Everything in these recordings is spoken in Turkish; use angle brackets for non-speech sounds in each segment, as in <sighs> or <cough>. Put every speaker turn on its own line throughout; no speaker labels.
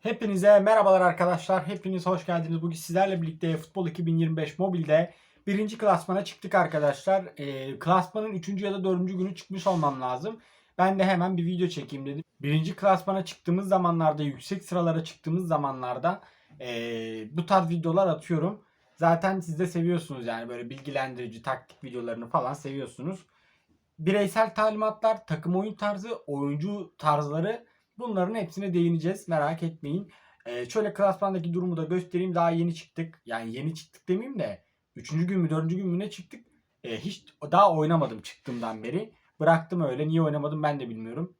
Hepinize merhabalar arkadaşlar. Hepiniz hoş geldiniz. Bugün sizlerle birlikte Futbol 2025 mobilde birinci klasmana çıktık arkadaşlar. Ee, klasmanın 3. ya da 4. günü çıkmış olmam lazım. Ben de hemen bir video çekeyim dedim. Birinci klasmana çıktığımız zamanlarda, yüksek sıralara çıktığımız zamanlarda ee, bu tarz videolar atıyorum. Zaten siz de seviyorsunuz yani böyle bilgilendirici taktik videolarını falan seviyorsunuz. Bireysel talimatlar, takım oyun tarzı, oyuncu tarzları Bunların hepsine değineceğiz. Merak etmeyin. Ee, şöyle klasmandaki durumu da göstereyim. Daha yeni çıktık. Yani yeni çıktık demeyeyim de 3. gün mü 4. gün mü ne çıktık? Ee, hiç daha oynamadım çıktığımdan beri. Bıraktım öyle. Niye oynamadım ben de bilmiyorum.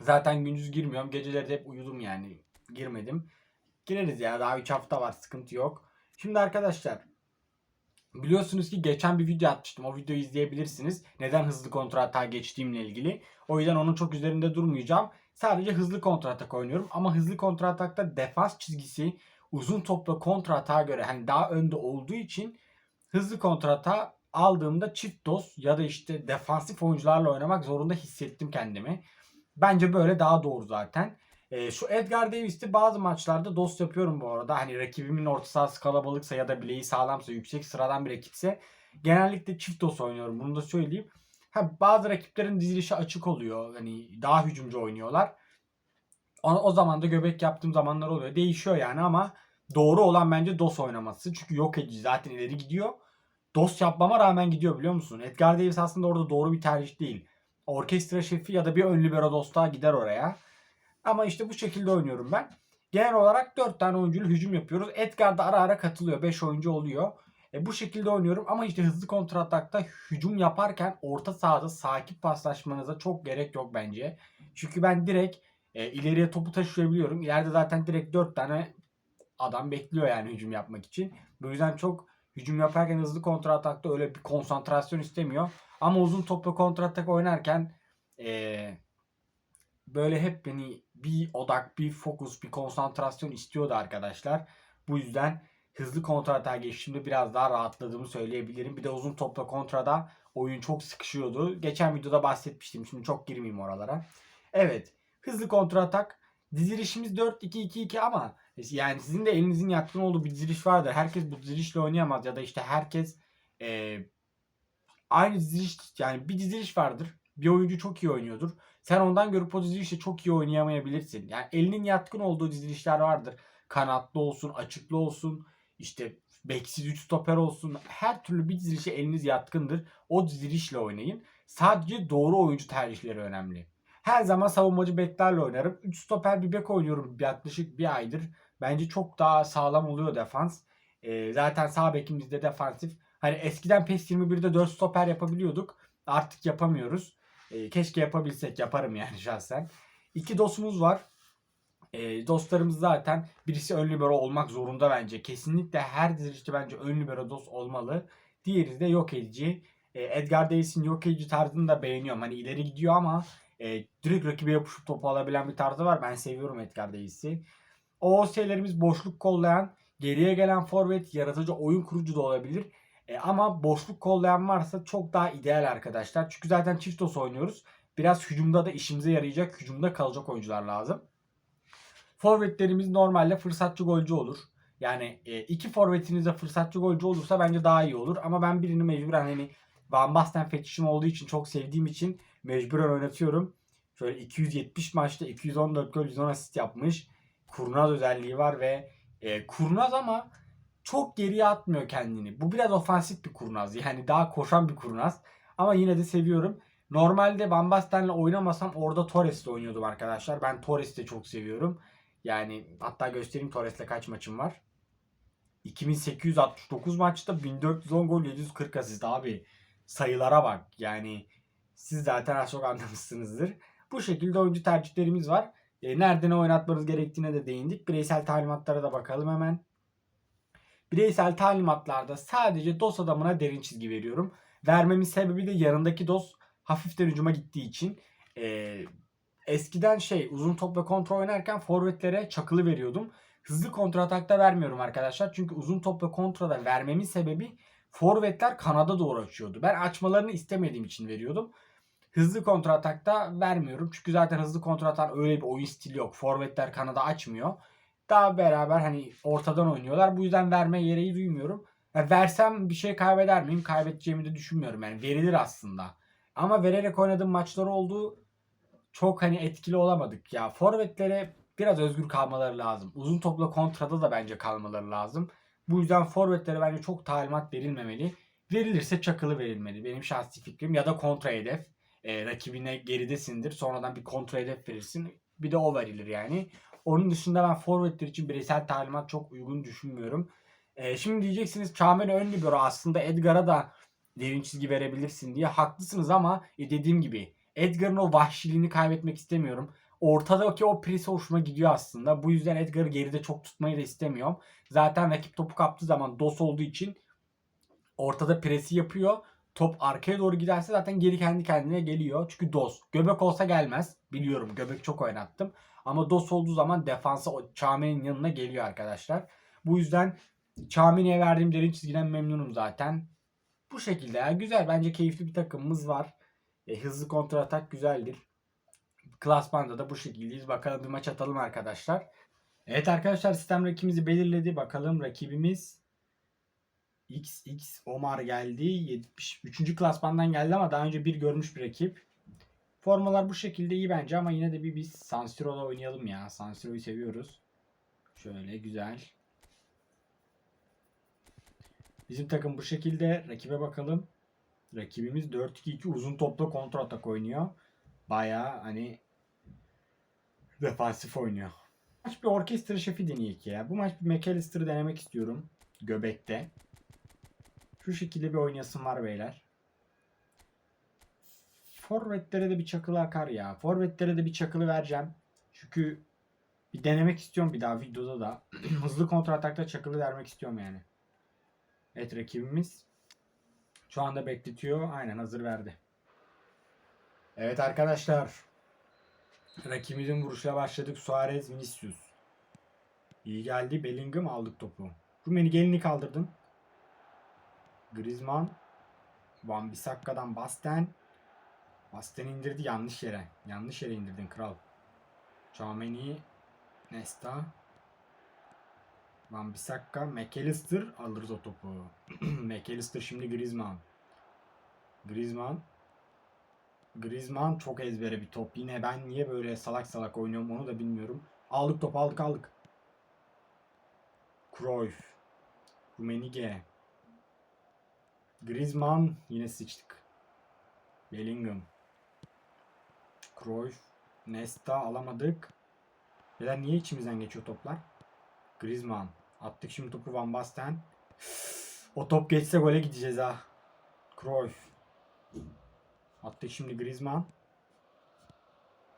Zaten gündüz girmiyorum. Geceleri de hep uyudum yani. Girmedim. Gireriz ya. Daha 3 hafta var. Sıkıntı yok. Şimdi arkadaşlar Biliyorsunuz ki geçen bir video atmıştım. O videoyu izleyebilirsiniz. Neden hızlı kontrata geçtiğimle ilgili. O yüzden onun çok üzerinde durmayacağım. Sadece hızlı kontratak oynuyorum. Ama hızlı kontratakta defans çizgisi uzun topla kontratağa göre hani daha önde olduğu için hızlı kontrata aldığımda çift dos ya da işte defansif oyuncularla oynamak zorunda hissettim kendimi. Bence böyle daha doğru zaten. E, şu Edgar Davis'ti bazı maçlarda dost yapıyorum bu arada. Hani rakibimin orta sahası kalabalıksa ya da bileği sağlamsa yüksek sıradan bir rakipse genellikle çift dos oynuyorum. Bunu da söyleyeyim. Ha, bazı rakiplerin dizilişi açık oluyor. Hani daha hücumcu oynuyorlar. O, o zaman da göbek yaptığım zamanlar oluyor. Değişiyor yani ama doğru olan bence DOS oynaması. Çünkü yok edici zaten ileri gidiyor. DOS yapmama rağmen gidiyor biliyor musun? Edgar Davis aslında orada doğru bir tercih değil. Orkestra şefi ya da bir ön libero DOS gider oraya. Ama işte bu şekilde oynuyorum ben. Genel olarak 4 tane oyunculu hücum yapıyoruz. Edgar da ara ara katılıyor. 5 oyuncu oluyor. E, bu şekilde oynuyorum ama işte hızlı kontratakta hücum yaparken orta sahada sakin paslaşmanıza çok gerek yok bence. Çünkü ben direkt e, ileriye topu taşıyabiliyorum. İleride zaten direkt 4 tane adam bekliyor yani hücum yapmak için. Bu yüzden çok hücum yaparken hızlı kontratakta öyle bir konsantrasyon istemiyor. Ama uzun toplu kontratak oynarken e, böyle hep beni bir odak, bir fokus, bir konsantrasyon istiyordu arkadaşlar. Bu yüzden hızlı kontrata geçtiğimde biraz daha rahatladığımı söyleyebilirim. Bir de uzun topla kontrada oyun çok sıkışıyordu. Geçen videoda bahsetmiştim. Şimdi çok girmeyeyim oralara. Evet. Hızlı kontratak. Dizilişimiz 4-2-2-2 ama yani sizin de elinizin yatkın olduğu bir diziliş vardır. Herkes bu dizilişle oynayamaz ya da işte herkes e, aynı diziliş yani bir diziliş vardır. Bir oyuncu çok iyi oynuyordur. Sen ondan görüp o dizilişle çok iyi oynayamayabilirsin. Yani elinin yatkın olduğu dizilişler vardır. Kanatlı olsun, açıklı olsun, işte beksiz 3 stoper olsun. Her türlü bir dizilişe eliniz yatkındır. O dizilişle oynayın. Sadece doğru oyuncu tercihleri önemli. Her zaman savunmacı beklerle oynarım. 3 stoper bir bek oynuyorum yaklaşık bir aydır. Bence çok daha sağlam oluyor defans. Ee, zaten sağ bekimiz de defansif. Hani eskiden PES 21'de 4 stoper yapabiliyorduk. Artık yapamıyoruz. Ee, keşke yapabilsek. Yaparım yani şahsen. İki dostumuz var. Ee, dostlarımız zaten birisi ön libero olmak zorunda bence. Kesinlikle her dizilişte bence ön libero dost olmalı. Diğeri de yok edici. Ee, Edgar Davis'in yok edici tarzını da beğeniyorum. Hani ileri gidiyor ama e, direkt rakibe yapışıp topu alabilen bir tarzı var. Ben seviyorum Edgar Davis'i. OOS'lerimiz boşluk kollayan, geriye gelen forvet, yaratıcı oyun kurucu da olabilir. E, ama boşluk kollayan varsa çok daha ideal arkadaşlar. Çünkü zaten çift dos oynuyoruz. Biraz hücumda da işimize yarayacak, hücumda kalacak oyuncular lazım. Forvetlerimiz normalde fırsatçı golcü olur. Yani e, iki forvetiniz de fırsatçı golcü olursa bence daha iyi olur. Ama ben birini mecburen hani Van Basten fetişim olduğu için çok sevdiğim için mecburen oynatıyorum. Şöyle 270 maçta 214 gol 110 asist yapmış. Kurnaz özelliği var ve e, kurnaz ama çok geriye atmıyor kendini. Bu biraz ofansif bir kurnaz. Yani daha koşan bir kurnaz. Ama yine de seviyorum. Normalde Van Basten'le oynamasam orada Torres'le oynuyordum arkadaşlar. Ben Torres'i de çok seviyorum. Yani hatta göstereyim Torres'le kaç maçım var. 2869 maçta 1410 gol 740 asist abi. Sayılara bak. Yani siz zaten az çok anlamışsınızdır. Bu şekilde oyuncu tercihlerimiz var. E, nerede ne oynatmanız gerektiğine de değindik. Bireysel talimatlara da bakalım hemen. Bireysel talimatlarda sadece DOS adamına derin çizgi veriyorum. Vermemin sebebi de yanındaki DOS hafiften hücuma gittiği için. E, eskiden şey uzun top ve kontrol oynarken forvetlere çakılı veriyordum. Hızlı kontratakta vermiyorum arkadaşlar. Çünkü uzun top ve kontrolda vermemin sebebi forvetler kanada doğru açıyordu. Ben açmalarını istemediğim için veriyordum. Hızlı kontratakta vermiyorum. Çünkü zaten hızlı kontratak öyle bir oyun stili yok. Forvetler kanada açmıyor. daha beraber hani ortadan oynuyorlar. Bu yüzden verme gereği duymuyorum. Ya versem bir şey kaybeder miyim? Kaybedeceğimi de düşünmüyorum. Yani verilir aslında. Ama vererek oynadığım maçlar oldu. Çok hani etkili olamadık ya. Forvetlere biraz özgür kalmaları lazım. Uzun topla kontrada da bence kalmaları lazım. Bu yüzden forvetlere bence çok talimat verilmemeli. Verilirse çakılı verilmeli. Benim şahsi fikrim. Ya da kontra hedef. E, rakibine geridesindir. Sonradan bir kontra hedef verirsin. Bir de o verilir yani. Onun dışında ben forvetler için bireysel talimat çok uygun düşünmüyorum. E, şimdi diyeceksiniz Çağmen ön libero aslında Edgar'a da derin çizgi verebilirsin diye. Haklısınız ama e, dediğim gibi Edgar'ın o vahşiliğini kaybetmek istemiyorum. Ortadaki o presi hoşuma gidiyor aslında. Bu yüzden Edgar'ı geride çok tutmayı da istemiyorum. Zaten rakip topu kaptığı zaman dos olduğu için ortada presi yapıyor. Top arkaya doğru giderse zaten geri kendi kendine geliyor. Çünkü dos. Göbek olsa gelmez. Biliyorum göbek çok oynattım. Ama dos olduğu zaman defansa o Çağmen'in yanına geliyor arkadaşlar. Bu yüzden Çağmen'e verdiğim derin çizgiden memnunum zaten. Bu şekilde ya. Güzel. Bence keyifli bir takımımız var. E, hızlı kontratak güzeldir. Klasmanda da bu şekildeyiz. Bakalım bir maç atalım arkadaşlar. Evet arkadaşlar sistem rakibimizi belirledi. Bakalım rakibimiz XX Omar geldi. 73. klasmandan geldi ama daha önce bir görmüş bir rakip. Formalar bu şekilde iyi bence ama yine de bir biz San Siro'da oynayalım ya. San Siro'yu seviyoruz. Şöyle güzel. Bizim takım bu şekilde. Rakibe bakalım. Rakibimiz 4-2-2 uzun topla kontra atak oynuyor. Baya hani defansif oynuyor. Maç bir orkestra şefi deneyek ya. Bu maç bir McAllister'ı denemek istiyorum. Göbekte. Şu şekilde bir oynayasım var beyler. Forvetlere de bir çakılı akar ya. Forvetlere de bir çakılı vereceğim. Çünkü bir denemek istiyorum bir daha videoda da. <clears throat> Hızlı kontra atakta çakılı vermek istiyorum yani. Evet rakibimiz şu anda bekletiyor. Aynen hazır verdi. Evet arkadaşlar. Rakibimizin vuruşuyla başladık. Suarez, Vinicius. İyi geldi. Bellingham aldık topu. Rumeni gelini kaldırdın. Griezmann. Van Bissakka'dan Basten. Basten indirdi yanlış yere. Yanlış yere indirdin kral. Chameni. Nesta. Van Bissaka. McAllister. Alırız o topu. <clears throat> McAllister şimdi Griezmann. Griezmann. Griezmann çok ezbere bir top. Yine ben niye böyle salak salak oynuyorum onu da bilmiyorum. Aldık top aldık aldık. Cruyff. Rumenige. Griezmann yine sıçtık. Bellingham. Cruyff. Nesta alamadık. Neden niye içimizden geçiyor toplar? Griezmann. Attık şimdi topu Van Basten. <sighs> O top geçse gole gideceğiz ha. Cruyff. Attık şimdi Griezmann.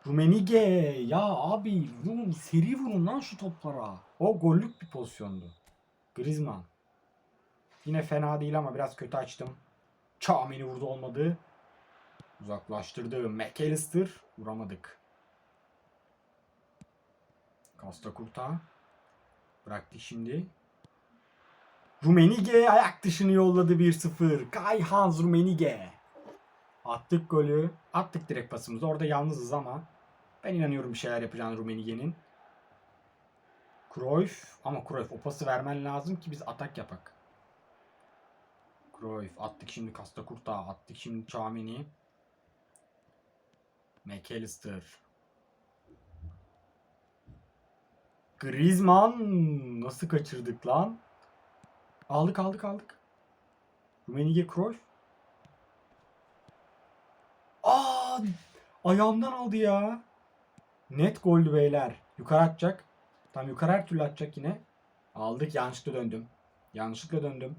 Rumenige. Ya abi vurun, seri vurun lan şu toplara. O gollük bir pozisyondu. Griezmann. Yine fena değil ama biraz kötü açtım. Çamini vurdu olmadı. Uzaklaştırdı. McAllister. Vuramadık. Costa Kurta. Bıraktık şimdi. Rumenige ayak dışını yolladı 1-0. Kai Hans Rumenige. Attık golü. Attık direkt pasımızı. Orada yalnızız ama ben inanıyorum bir şeyler yapacağını Rumenige'nin. Cruyff ama Cruyff o pası vermen lazım ki biz atak yapak. Cruyff attık şimdi Costa Kurta attık şimdi Chamini. McAllister. Griezmann nasıl kaçırdık lan? Aldık aldık aldık. Rumenige Cruyff. Aa! Ayağımdan aldı ya. Net goldü beyler. Yukarı atacak. Tam yukarı her türlü atacak yine. Aldık yanlışlıkla döndüm. Yanlışlıkla döndüm.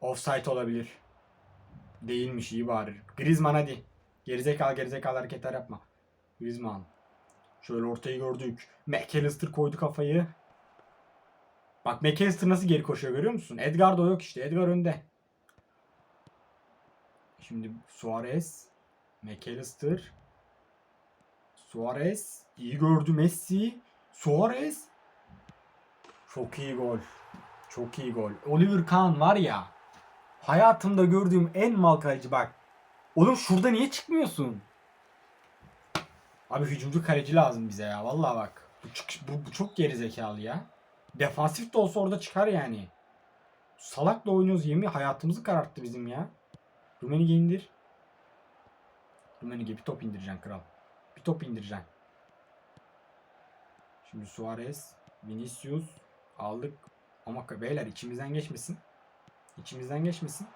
Offside olabilir. Değilmiş iyi bari. Griezmann hadi. Gerizekalı gerizekalı hareketler yapma. Griezmann. Şöyle ortayı gördük. McAllister koydu kafayı. Bak McAllister nasıl geri koşuyor görüyor musun? Edgar da yok işte. Edgar önde. Şimdi Suarez. McAllister. Suarez. iyi gördü Messi. Suarez. Çok iyi gol. Çok iyi gol. Oliver Kahn var ya. Hayatımda gördüğüm en mal kaleci bak. Oğlum şurada niye çıkmıyorsun? Abi hücumcu kaleci lazım bize ya. Vallahi bak. Bu, bu, bu çok gerizekalı ya. Defansif de olsa orada çıkar yani. Salakla oynuyoruz yemin hayatımızı kararttı bizim ya. Rumenige indir. Rumenige bir top indireceksin kral. Bir top indireceksin. Şimdi Suarez, Vinicius aldık. Ama beyler içimizden geçmesin. İçimizden geçmesin.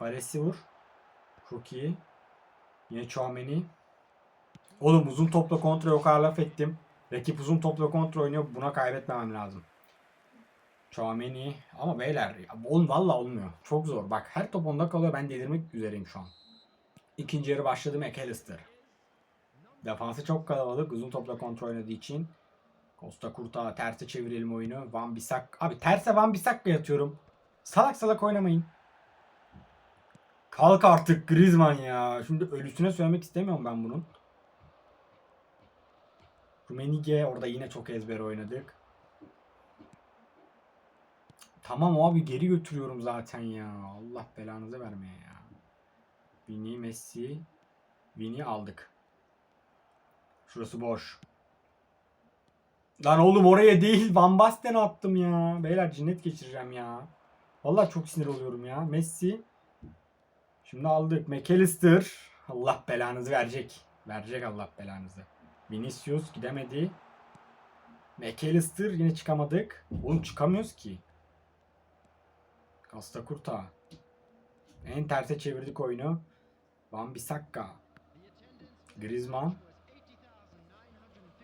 Baresi vur. Çok iyi. Yine Chouameni. Oğlum uzun topla kontrol o kadar laf ettim. Rakip uzun topla kontrol oynuyor. Buna kaybetmemem lazım. Chouameni. Ama beyler oğlum valla olmuyor. Çok zor. Bak her top onda kalıyor. Ben delirmek üzereyim şu an. İkinci yarı başladı McAllister. Defansı çok kalabalık. Uzun topla kontrol oynadığı için. Costa Curta terse çevirelim oyunu. Van Bissak. Abi terse Van Bissakk'a yatıyorum. Salak salak oynamayın. Kalk artık Griezmann ya. Şimdi ölüsüne söylemek istemiyorum ben bunun. Rumenige orada yine çok ezber oynadık. Tamam abi geri götürüyorum zaten ya. Allah belanızı vermeye ya. Vini, Messi. Vini aldık. Şurası boş. Lan oğlum oraya değil Van Basten attım ya. Beyler cinnet geçireceğim ya. Vallahi çok sinir oluyorum ya. Messi. Şimdi aldık. McAllister. Allah belanızı verecek. Verecek Allah belanızı. Vinicius gidemedi. McAllister yine çıkamadık. Oğlum çıkamıyoruz ki. Costa Curta. En terse çevirdik oyunu. Van Bissaka. Griezmann.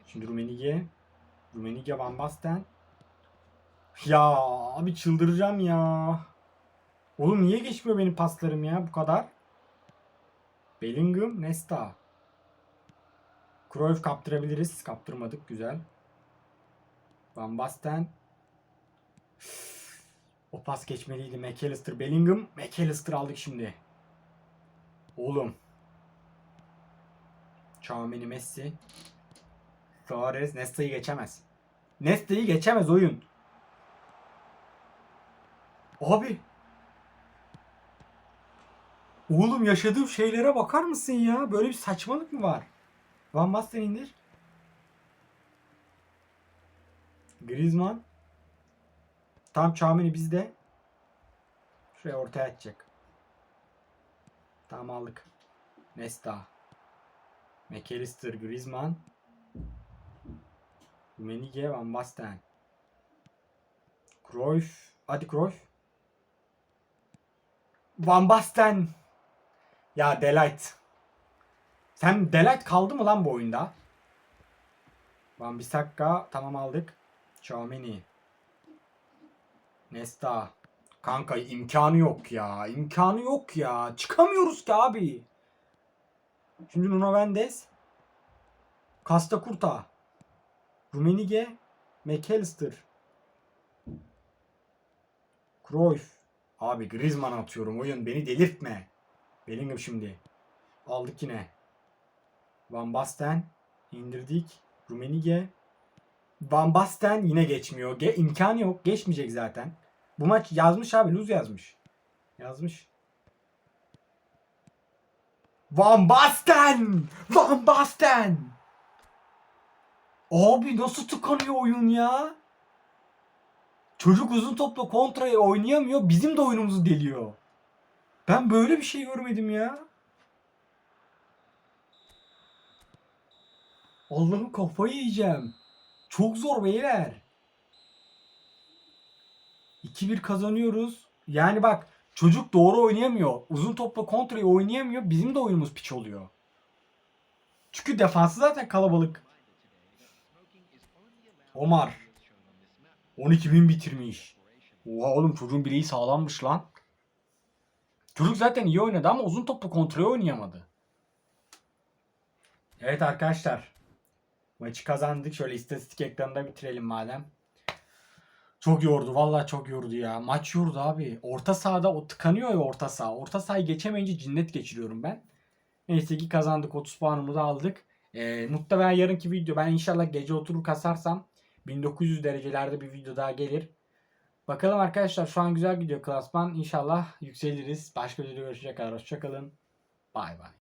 Şimdi Rumenige. Rumenige Van Basten. Ya abi çıldıracağım ya. Oğlum niye geçmiyor benim paslarım ya bu kadar? Bellingham, Nesta. Cruyff kaptırabiliriz. Kaptırmadık. Güzel. Van Basten. O pas geçmeliydi. McAllister, Bellingham. McAllister aldık şimdi. Oğlum. Chouameni, Messi. Suarez, Nesta'yı geçemez. Nesta'yı geçemez oyun. Abi. Oğlum yaşadığım şeylere bakar mısın ya? Böyle bir saçmalık mı var? Van Basten indir. Griezmann. Tam Chouameni bizde. Şuraya ortaya atacak. Tamam aldık. Nesta. McAllister, Griezmann. Menige, Van Basten. Cruyff. Hadi Cruyff. Van Basten. Ya Delight. Sen Delight kaldı mı lan bu oyunda? Van Bissaka tamam aldık. Chouameni. Nesta. Kanka imkanı yok ya. İmkanı yok ya. Çıkamıyoruz ki abi. Şimdi Nuno Mendes. Costa Curta. Rumenige. McAllister. Cruyff. Abi Griezmann atıyorum. Oyun beni delirtme. Bellingham şimdi. Aldık yine. Van Basten. indirdik. Rumenige. Van Basten yine geçmiyor. Ge imkanı yok. Geçmeyecek zaten. Bu maç yazmış abi. Luz yazmış. Yazmış. Van Basten! Van Basten! Abi nasıl tıkanıyor oyun ya? Çocuk uzun topla kontrayı oynayamıyor. Bizim de oyunumuzu deliyor. Ben böyle bir şey görmedim ya. Allah'ım kafayı yiyeceğim. Çok zor beyler. 2-1 kazanıyoruz. Yani bak çocuk doğru oynayamıyor. Uzun topla kontrayı oynayamıyor. Bizim de oyunumuz piç oluyor. Çünkü defansı zaten kalabalık. Omar. 12.000 bitirmiş. Oha oğlum çocuğun bileği sağlammış lan. Çocuk zaten iyi oynadı ama uzun topla kontrolü oynayamadı. Evet arkadaşlar. Maçı kazandık. Şöyle istatistik ekranında bitirelim madem. Çok yordu. Vallahi çok yordu ya. Maç yordu abi. Orta sahada o tıkanıyor ya orta saha. Orta sahayı geçemeyince cinnet geçiriyorum ben. Neyse ki kazandık. 30 puanımızı aldık. Ee, muhtemelen yarınki video ben inşallah gece oturur kasarsam 1900 derecelerde bir video daha gelir. Bakalım arkadaşlar şu an güzel gidiyor klasman. İnşallah yükseliriz. Başka videoda görüşecek kadar. Hoşçakalın. Bay bay.